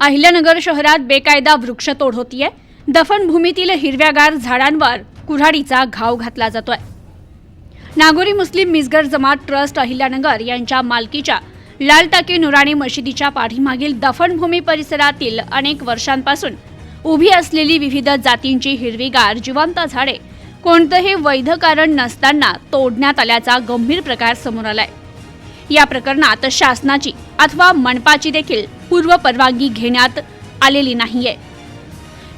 अहिल्यानगर शहरात बेकायदा वृक्षतोड होतीये. दफनभूमीतील हिरव्यागार झाडांवर कुऱ्हाडीचा घाव घातला जातोय. नागोरी मुस्लिम मिसगर जमात ट्रस्ट अहिल्यानगर यांच्या मालकीच्या लाल टाकी नुराणी मशिदीच्या पाठीमागील दफनभूमी परिसरातील अनेक वर्षांपासून उभी असलेली विविध जातींची हिरवीगार जिवंत झाडे कोणतंही वैध कारण नसताना तोडण्यात आल्याचा गंभीर प्रकार समोर आलाय. या प्रकरणात शासनाची अथवा मनपाची देखील पूर्व परवानगी घेण्यात आलेली नाहीये.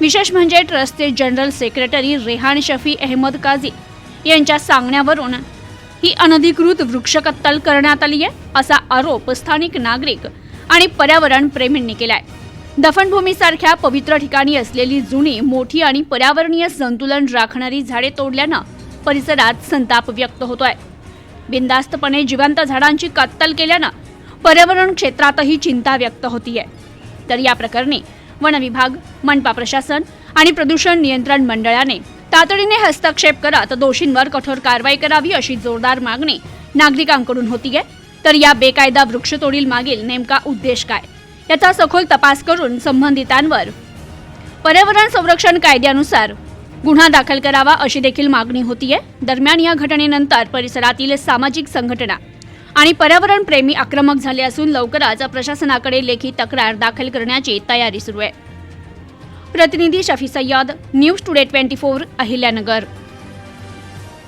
विशेष म्हणजे ट्रस्टचे जनरल सेक्रेटरी रेहान शफी अहमद काझी यांच्या सांगण्यावरून ही अनधिकृत वृक्षकत्तल करण्यात आली आहे असा आरोप स्थानिक नागरिक आणि पर्यावरण प्रेमींनी केलाय. दफनभूमीसारख्या पवित्र ठिकाणी असलेली जुनी मोठी आणि पर्यावरणीय संतुलन राखणारी झाडे तोडल्यानं परिसरात संताप व्यक्त होतोय. बिंदास्तपणे जिवंत झाडांची कत्तल केल्यानं पर्यावरण क्षेत्रातही चिंता व्यक्त होतीये. तर या प्रकरणी वन विभाग मनपा प्रशासन आणि प्रदूषण नियंत्रण मंडळाने तातडीने हस्तक्षेप करत दोषींवर कठोर कारवाई करावी अशी जोरदार मागणी नागरिकांकडून होतीये. तर या बेकायदा वृक्षतोडील मागील नेमका उद्देश काय? याचा सखोल तपास करून संबंधितांवर पर्यावरण संरक्षण कायद्यानुसार गुन्हा दाखल करावा अशी देखील मागणी होतीये. दरम्यान या घटनेनंतर परिसरातील सामाजिक संघटना आणि पर्यावरण प्रेमी आक्रमक झाले असून लवकरच प्रशासनाकडे लेखी तक्रार दाखल करण्याची तयारी सुरू आहे. प्रतिनिधी Shafi Sayyed news today twenty four Ahilyanagar.